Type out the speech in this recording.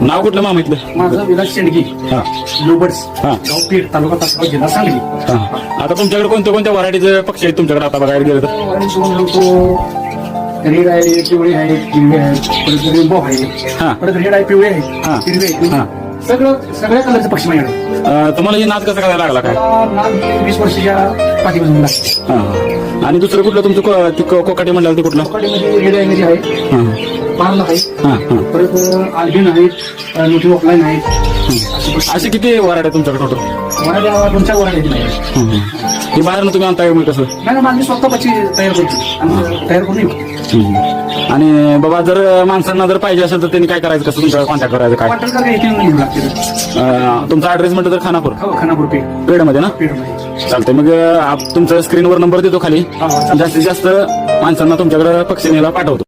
नाव कुठलं मा माहितलं माझं विलास शेंडगी. हा. लोबर्स हा. तालुका तासगाव जिल्हा सांगली. आता तुमच्याकडे कोणत्या कोणत्या व्हरायटीचं पक्ष आहेत तुमच्याकडे आता बघायला गेलं तर? रेड आहे पिवळे आहे आहे परत आहे. परत रेड आहे पिवळी आहे हिरवे सगळं सगळ्या तुम्हाला हे नाच कसा करायला लागला काय? मला वीस वर्षाच्या पाठीपासून लागते आणि दुसरं कुठलं? तुमचं को- ती को- कोकाटे म्हणलं ते कुठलं? आहे आहे हा. पार्ल आहे हा हा. परत आल्बिन आहेत नोटी ऑफलाईन आहेत. अशी किती वराड आहे तुमच्याकडे टोटल चार वर आहेत. हे बाहेर तुम्ही आणताय मग कसं नाही स्वतः पक्षी तयार करतो. आणि तयार करून येऊ. आणि बाबा जर माणसांना जर पाहिजे असेल तर त्यांनी काय करायचं? कसं तुमच्याकडे कॉन्टॅक्ट करायचं? काय? का काही लागते अं, तुमचा ऍड्रेस म्हटलं तर खानापूर. हो खानापूर पेठ. पेडमध्ये ना? चालतंय. मग आप- तुमचा स्क्रीनवर नंबर देतो खाली. जास्तीत जास्त माणसांना तुमच्याकडे पक्षी न्यायला पाठवतो.